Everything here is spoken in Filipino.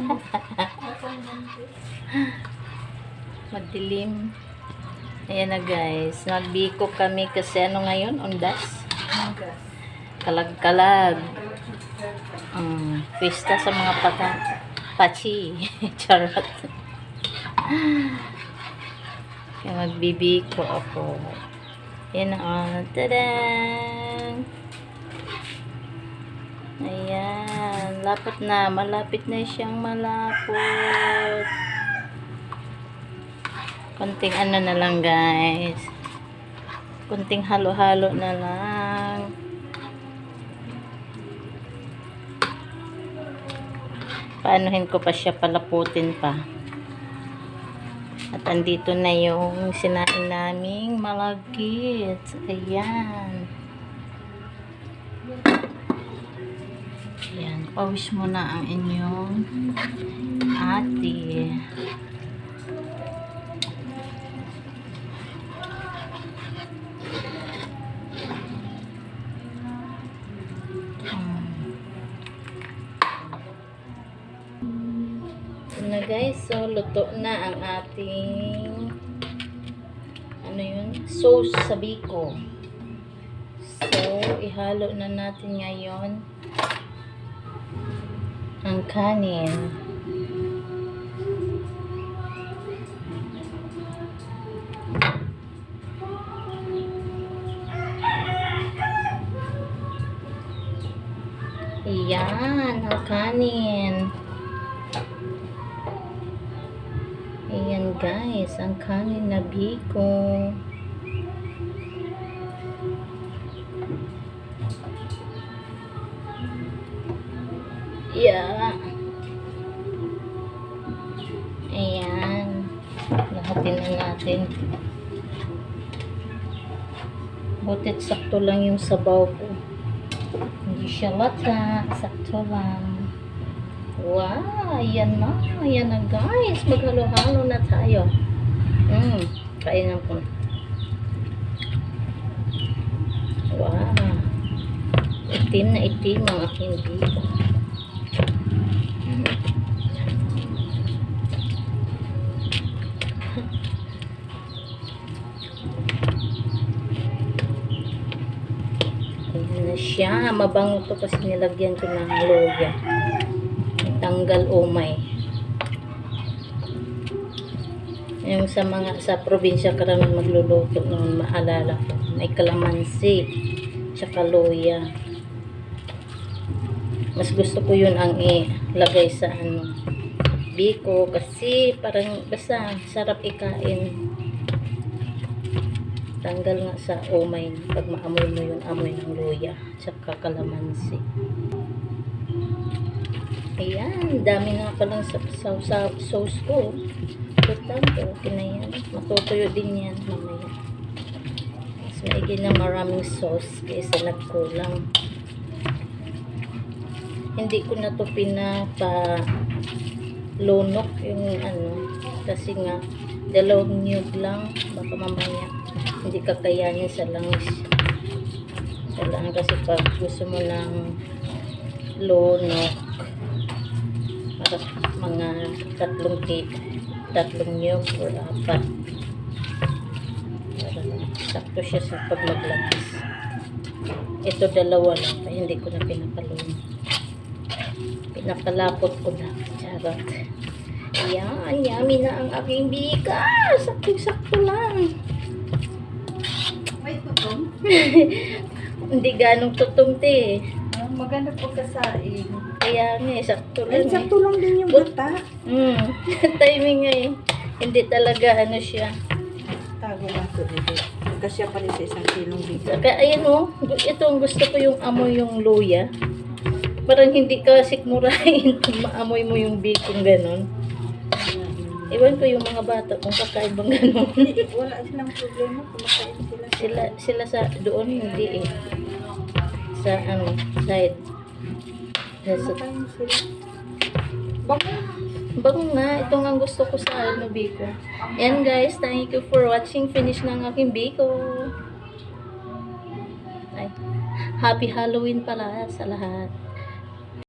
Madilim. Ayan na guys. Nagbiko kami kasi ano ngayon? Undas? Kalag-kalag. Um, pista sa mga pata. Pachi. Charot. Kaya magbibiko ako. Yan na. Tadang! Ayan. Lapit na. Malapit na siyang malapot. Konting ano na lang guys. Konting halo-halo na lang. Paanuhin ko pa siya palaputin pa. At andito na yung sinain naming malagit. Ayan. Ayan. Pawis mo na ang inyong ate. Ito na guys, so luto na ang ating ano yun, sauce sa biko. So, ihalo na natin ngayon ang kanin. Iyan, ang kanin. Ayan guys, ang kanin na biko. Yeah. Ayan. Lahatin na natin. Butit sakto lang yung sabaw ko. Hindi siya lata. Sakto lang. Wow, ayan na. Ayan na guys. Maghalo-halo na tayo. Mm, kainan ko. Wow. Itim na itim ang aking biko. Ayan na siya. Mabango to kasi nilagyan ko ng loya. Tanggal umay. Yung sa mga sa probinsya karamihan magluluto noon maalala ko. May kalamansi, tsaka loya. Mas gusto ko yun ang ilagay sa ano, biko kasi parang basta sarap ikain. Tanggal nga sa umay pag maamoy mo yung amoy ng luya tsaka kalamansi. Ayan, dami na palang sa, sa, sa sauce ko. Total, okay na yan. Matutuyo din yan mamaya. Mas maigi na maraming sauce kaysa nagkulang. Hindi ko na to pinapa lunok yung ano kasi nga dalawang niyog lang. Baka mamaya hindi kakayanin sa langis. Kailangan kasi pag gusto mo ng lunok para mga tatlong cake tatlong niyog or apat. Para sakto siya sa pagmaglagis ito dalawa lang kaya hindi ko na pinapalunok. Pinapalapot ko na. Charot yan yummy na ang aking bika sakto-sakto lang May tutong. hindi ganong tutong te Ah, maganda po kasain. kaya nga eh, sakto Ay, lang eh. sakto lang din yung But- bata. Hmm, timing nga eh. Hindi talaga ano siya. Tago lang ito dito. Kasi pa rin sa isang kilong bigas. Saka ayan oh, ito ang gusto ko yung amoy yung luya. Parang hindi ka sikmurahin kung maamoy mo yung bacon ganon. Iwan ko yung mga bata kung kakain bang ganon. Wala silang problema. Kumakain sila. sila sila sa doon hindi eh. Sa ano, side. Sa, sila. Baka. Bago nga, ito nga gusto ko sa ano, biko. Yan guys, thank you for watching. Finish na ang aking biko. Ay, happy Halloween pala sa lahat.